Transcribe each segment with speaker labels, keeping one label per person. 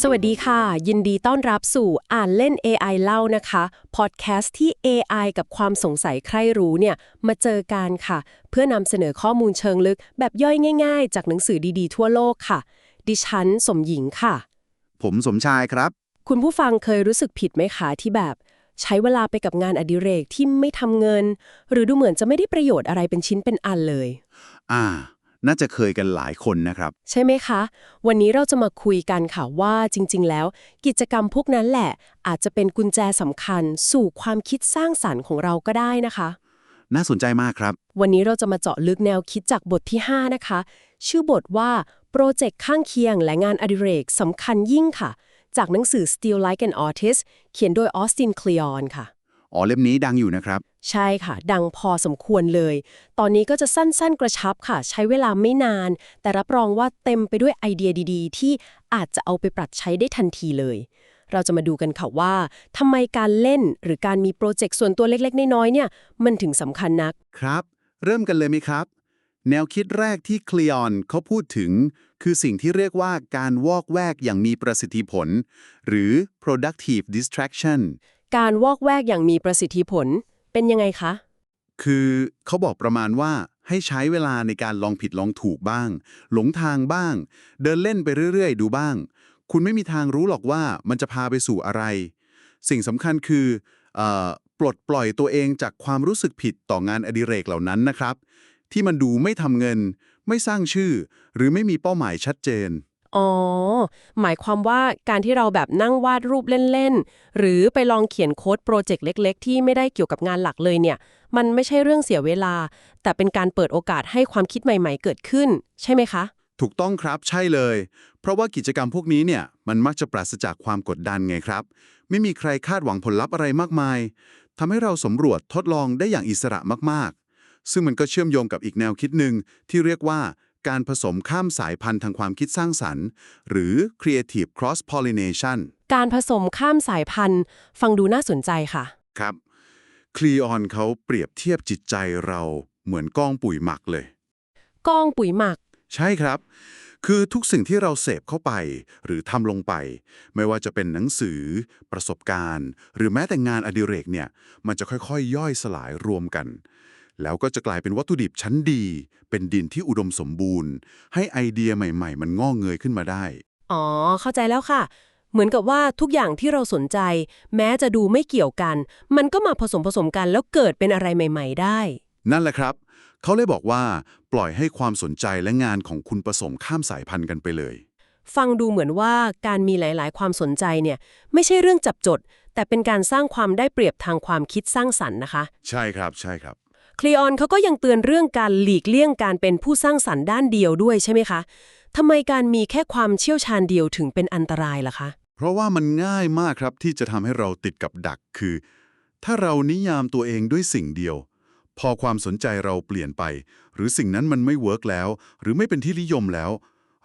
Speaker 1: สวัสดีค่ะ ยินดีต้อนรับสู่อ่านเล่น AI เล่านะคะพอดแคสต์ที่ AI กับความสงสัยใครรู้เนี่ยมาเจอกันค่ะ เพื่อนำเสนอข้อมูลเชิงลึก แบบย่อยง่าย ๆ จากหนังสือดีๆ ทั่วโลกค่ะ ดิฉันสมหญิงค่ะ
Speaker 2: ผมสมชายครับ
Speaker 1: คุณผู้ฟังเคยรู้สึกผิดไหมคะที่แบบ ใช้เวลาไปกับงานอดิเรกที่ไม่ทำเงิน หรือดูเหมือนจะไม่ได้ประโยชน์อะไรเป็นชิ้นเป็นอันเลย
Speaker 2: อ่า น่าจะเคยกันหลายคนนะครับ
Speaker 1: ใช่ไหมคะ วันนี้เราจะมาคุยกันค่ะว่าจริง ๆ แล้ว กิจกรรมพวกนั้นแหละ อาจจะเป็นกุญแจสำคัญสู่ความคิดสร้างสรรค์ของเราก็ได้นะคะ
Speaker 2: น่าสนใจมากครับ
Speaker 1: วันนี้เราจะมาเจาะลึกแนวคิดจากบทที่ 5 นะคะ ชื่อบทว่าโปรเจกต์ข้างเคียงและงานอดิเรกสำคัญยิ่งค่ะ จากหนังสือ Still Like an Artist เขียนโดยออสตินคลีออนค่ะ
Speaker 2: อ๋อเล่มนี้ดังอยู่นะครับ
Speaker 1: ใช่ค่ะ ดังพอสมควรเลย ตอนนี้ก็จะสั้นๆ กระชับค่ะ ใช้เวลาไม่นาน แต่รับรองว่าเต็มไปด้วยไอเดียดีๆ ที่อาจจะเอาไปปรับใช้ได้ทันทีเลย เราจะมาดูกันค่ะว่าทำไมการเล่นหรือการมีโปรเจกต์ส่วนตัวเล็กๆ น้อยๆเนี่ย มันถึงสำคัญนัก
Speaker 2: ครับ เริ่มกันเลยไหมครับ แนวคิดแรกที่คลีออนเขาพูดถึง คือสิ่งที่เรียกว่าการวอกแวกอย่างมีประสิทธิผล หรือ productive distraction
Speaker 1: การวอกแวกอย่างมีประสิทธิผล เป็นยังไงคะ
Speaker 2: คือเขาบอกประมาณว่าให้ใช้เวลาในการลองผิดลองถูกบ้าง หลงทางบ้าง เดินเล่นไปเรื่อย ๆ ดูบ้าง คุณไม่มีทางรู้หรอกว่ามันจะพาไปสู่อะไร สิ่งสำคัญคืออปลดปล่อยตัวเองจากความรู้สึกผิดต่องานอดิเรกเหล่านั้นนะครับ ที่มันดูไม่ทำเงิน ไม่สร้างชื่อ หรือไม่มีเป้าหมายชัดเจน
Speaker 1: อ๋อ หมายความว่าการที่เราแบบนั่งวาดรูปเล่น ๆ หรือไปลองเขียนโค้ดโปรเจกต์เล็ก ๆ ที่ไม่ได้เกี่ยวกับงานหลักเลยเนี่ย มันไม่ใช่เรื่องเสียเวลา แต่เป็นการเปิดโอกาสให้ความคิดใหม่ๆ เกิดขึ้น ใช่ไหมคะ
Speaker 2: ถูกต้องครับใช่เลย เพราะว่ากิจกรรมพวกนี้เนี่ยมันมักจะปราศจากความกดดันไงครับ ไม่มีใครคาดหวังผลลัพธ์อะไรมากมายทำให้เราสำรวจทดลองได้อย่างอิสระมากๆ ซึ่งมันก็เชื่อมโยงกับอีกแนวคิดหนึ่งที่เรียกว่า การผสมข้ามสายพันธุ์ทางความคิดสร้างสรรค์ หรือ creative cross pollination
Speaker 1: การผสมข้ามสายพันธุ์ ฟังดูน่าสนใจค่ะ
Speaker 2: ครับคลีออนเขาเปรียบเทียบจิตใจเราเหมือนก้องปุ๋ยหมักเลย
Speaker 1: กองปุ๋ยหมัก
Speaker 2: ใช่ครับ คือทุกสิ่งที่เราเสพเข้าไป หรือทำลงไป ไม่ว่าจะเป็นหนังสือ ประสบการณ์ หรือแม้แต่งานอดิเรกเนี่ย มันจะค่อยๆย่อยสลายรวมกัน แล้วก็จะกลายเป็นวัตถุดิบชั้นดี เป็นดินที่อุดมสมบูรณ์ ให้ไอเดียใหม่ ๆ มันงอกเงยขึ้นมาได้
Speaker 1: อ๋อ เข้าใจแล้วค่ะ เหมือนกับว่าทุกอย่างที่เราสนใจ แม้จะดูไม่เกี่ยวกัน มันก็มาผสมผสมกันแล้วเกิดเป็นอะไรใหม่ ๆ ได้
Speaker 2: นั่นแหละครับ เขาเลยบอกว่าปล่อยให้ความสนใจและงานของคุณผสมข้ามสายพันธุ์กันไปเลย
Speaker 1: ฟังดูเหมือนว่าการมีหลาย ๆ ความสนใจเนี่ยไม่ใช่เรื่องจับจด แต่เป็นการสร้างความได้เปรียบทางความคิดสร้างสรรค์นะคะ
Speaker 2: ใช่ครับ ใช่ครับ
Speaker 1: คลีออนเขาก็ยังเตือนเรื่องการหลีกเลี่ยงการเป็นผู้สร้างสรรค์ด้านเดียวด้วยใช่ไหมคะทำไมการมีแค่ความเชี่ยวชาญเดียวถึงเป็นอันตรายล่ะคะ
Speaker 2: เพราะว่ามันง่ายมากครับที่จะทำให้เราติดกับดักคือ ถ้าเรานิยามตัวเองด้วยสิ่งเดียว พอความสนใจเราเปลี่ยนไป หรือสิ่งนั้นมันไม่เวิร์กแล้ว หรือไม่เป็นที่นิยมแล้ว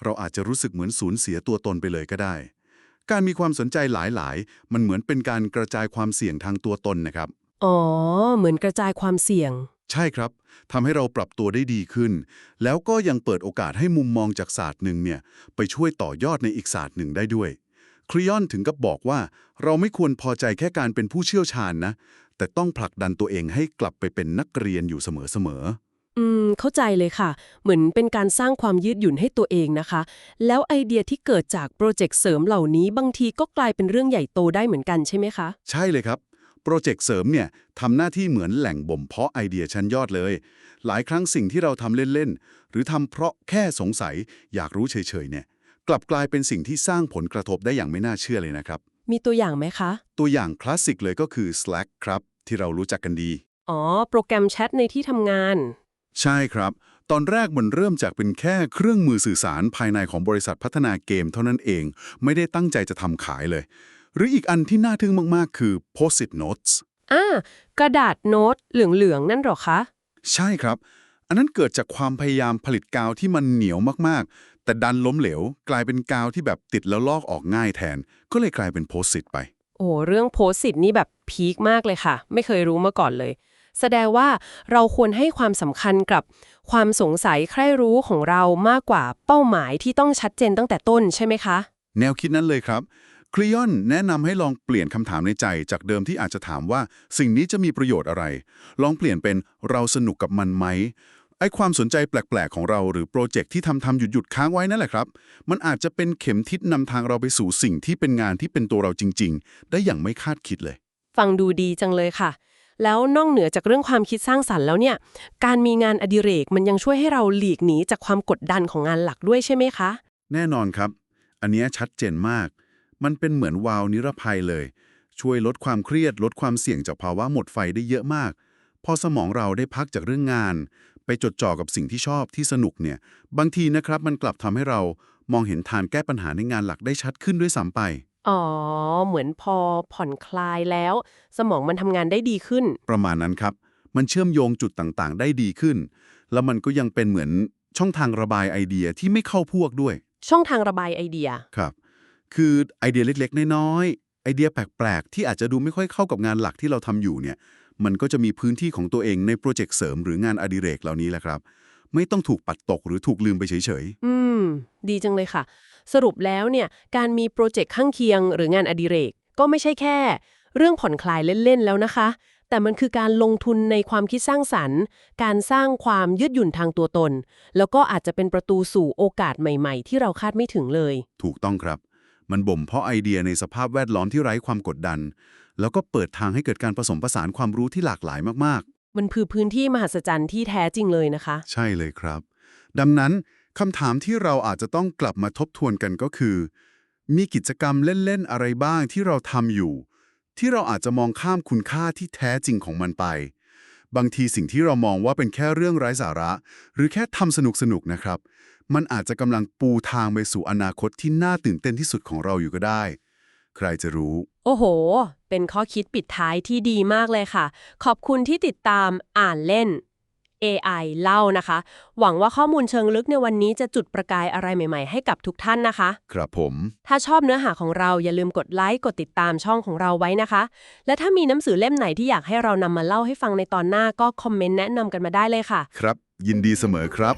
Speaker 2: เราอาจจะรู้สึกเหมือนสูญเสียตัวตนไปเลยก็ได้ การมีความสนใจหลายๆ มันเหมือนเป็นการกระจายความเสี่ยงทางตัวตนนะครับ
Speaker 1: อ๋อ เหมือนกระจายความเสี่ยง
Speaker 2: ใช่ครับทำให้เราปรับตัวได้ดีขึ้น แล้วก็ยังเปิดโอกาสให้มุมมองจากศาสตร์หนึ่งเนี่ยไปช่วยต่อยอดในอีกศาสตร์หนึ่งได้ด้วยครีออนถึงกับบอกว่า เราไม่ควรพอใจแค่การเป็นผู้เชี่ยวชาญนะ แต่ต้องผลักดันตัวเองให้กลับไปเป็นนักเรียนอยู่เสมอ
Speaker 1: อืม เข้าใจเลยค่ะ เหมือนเป็นการสร้างความยืดหยุ่นให้ตัวเองนะคะ แล้วไอเดียที่เกิดจากโปรเจกต์เสริมเหล่านี้บางทีก็กลายเป็นเรื่องใหญ่โตได้เหมือนกันใช่ไหมคะ
Speaker 2: ๆใช่เลยครับ โปรเจกต์เสริมเนี่ยทำหน้าที่เหมือนแหล่งบ่มเพาะไอเดียชั้นยอดเลย หลายครั้งสิ่งที่เราทำเล่น ๆ หรือทำเพราะแค่สงสัยอยากรู้เฉย ๆ เนี่ย กลับกลายเป็นสิ่งที่สร้างผลกระทบได้อย่างไม่น่าเชื่อเลยนะครับ
Speaker 1: มีตัวอย่างไหมคะ
Speaker 2: ตัวอย่างคลาสสิกเลยก็คือ Slack ครับ ที่เรารู้จักกันดี
Speaker 1: อ๋อ โปรแกรมแชทในที่ทำงาน
Speaker 2: ใช่ครับ ตอนแรกมันเริ่มจากเป็นแค่เครื่องมือสื่อสารภายในของบริษัทพัฒนาเกม เท่านั้นเอง ไม่ได้ตั้งใจจะทำขายเลย หรืออีกอันที่น่าทึ่งมากๆ คือ Post-it Notes
Speaker 1: อ่ากระดาษโน้ตเหลืองๆ นั่นเหรอคะ
Speaker 2: ใช่ครับ อันนั้นเกิดจากความพยายามผลิตกาวที่มันเหนียวมากๆ แต่ดันล้มเหลว กลายเป็นกาวที่แบบติดแล้วลอกออกง่ายแทน ก็เลยกลายเป็นโพสต์ it ไป
Speaker 1: โอ้เรื่องโพสต์สิทนี่แบบพีคมากเลยค่ะ ไม่เคยรู้มาก่อนเลย แสดงว่าเราควรให้ความสำคัญกับความสงสัยใคร่รู้ของเรามากกว่าเป้าหมายที่ต้องชัดเจนตั้งแต่ต้นใช่ไหมคะ
Speaker 2: แนวคิดนั้นเลยครับ คลียอนแนะนำให้ลองเปลี่ยนคำถามในใจจากเดิมที่อาจจะถามว่าสิ่งนี้จะมีประโยชน์อะไร ลองเปลี่ยนเป็นเราสนุกกับมันไหมไอ้ความสนใจแปลก ๆ ของเราหรือโปรเจกต์ที่ทำทำหยุดหยุดๆค้างไว้นั่นแหละครับ มันอาจจะเป็นเข็มทิศนำทางเราไปสู่สิ่งที่เป็นงานที่เป็นตัวเราจริง ๆ ได้อย่างไม่คาดคิดเลย
Speaker 1: ฟังดูดีจังเลยค่ะ แล้วนอกเหนือจากเรื่องความคิดสร้างสรรค์แล้วเนี่ย การมีงานอดิเรกมันยังช่วยให้เราหลีกหนีจากความกดดันของงานหลักด้วยใช่ไหมคะ
Speaker 2: แน่นอนครับ อันเนี้ยชัดเจนมาก มันเป็นเหมือนวาล์วนิรภัยเลย ช่วยลดความเครียดลดความเสี่ยงจากภาวะหมดไฟได้เยอะมาก พอสมองเราได้พักจากเรื่องงาน ไปจดจ่อกับสิ่งที่ชอบที่สนุกเนี่ย บางทีนะครับมันกลับทำให้เรามองเห็นทางแก้ปัญหาในงานหลักได้ชัดขึ้นด้วยซ้ำไป
Speaker 1: อ๋อ เหมือนพอผ่อนคลายแล้ว สมองมันทำงานได้ดีขึ้น
Speaker 2: ประมาณนั้นครับ มันเชื่อมโยงจุดต่างๆ ได้ดีขึ้น แล้วมันก็ยังเป็นเหมือนช่องทางระบายไอเดียที่ไม่เข้าพวกด้วย
Speaker 1: ช่องทางระบายไอเดีย
Speaker 2: ครับ คือไอเดียเล็กๆ น้อยๆ ไอเดียแปลกๆ ที่อาจจะดูไม่ค่อยเข้ากับงานหลักที่เราทำอยู่เนี่ย มันก็จะมีพื้นที่ของตัวเองในโปรเจกต์เสริมหรืองานอดิเรกเหล่านี้แหละครับ ไม่ต้องถูกปัดตกหรือถูกลืมไปเฉย
Speaker 1: อืม ดีจังเลยค่ะ สรุปแล้วเนี่ยการมีโปรเจกต์ข้างเคียง หรืองานอดิเรก ก็ไม่ใช่แค่ เรื่องผ่อนคลายเล่นๆ แล้วนะคะ แต่มันคือการลงทุนในความคิดสร้างสรรค์ การสร้างความยืดหยุ่นทางตัวตน แล้วก็อาจจะเป็นประตูสู่โอกาสใหม่ ๆ ที่เราคาดไม่ถึงเลย
Speaker 2: ๆถูกต้องครับ มันบ่มเพาะไอเดียในสภาพแวดล้อมที่ไร้ความกดดัน แล้วก็เปิดทางให้เกิดการผสมผสานความรู้ที่หลากหลายมากๆ
Speaker 1: มันคือพื้นที่มหัศจรรย์ที่แท้จริงเลยนะคะ
Speaker 2: ใช่เลยครับ ดังนั้นคำถามที่เราอาจจะต้องกลับมาทบทวนกันก็คือ มีกิจกรรมเล่นๆอะไรบ้างที่เราทำอยู่ ที่เราอาจจะมองข้ามคุณค่าที่แท้จริงของมันไป บางทีสิ่งที่เรามองว่าเป็นแค่เรื่องไร้สาระ หรือแค่ทำสนุกๆนะครับ มันอาจจะกำลังปูทางไปสู่อนาคตที่น่าตื่นเต้นที่สุดของเราอยู่ก็ได้ ใครจะรู้
Speaker 1: โอ้โห เป็นข้อคิดปิดท้ายที่ดีมากเลยค่ะ ขอบคุณที่ติดตามอ่านเล่น AI เล่านะคะ หวังว่าข้อมูลเชิงลึกในวันนี้จะจุดประกายอะไรใหม่ ๆ ให้กับทุกท่านนะคะ
Speaker 2: ครับผม
Speaker 1: ถ้าชอบเนื้อหาของเราอย่าลืมกดไลค์กดติดตามช่องของเราไว้นะคะ และถ้ามีหนังสือเล่มไหนที่อยากให้เรานำมาเล่าให้ฟังในตอนหน้าก็คอมเมนต์แนะนำกันมาได้เลยค่ะ
Speaker 2: ครับ ยินดีเสมอครับ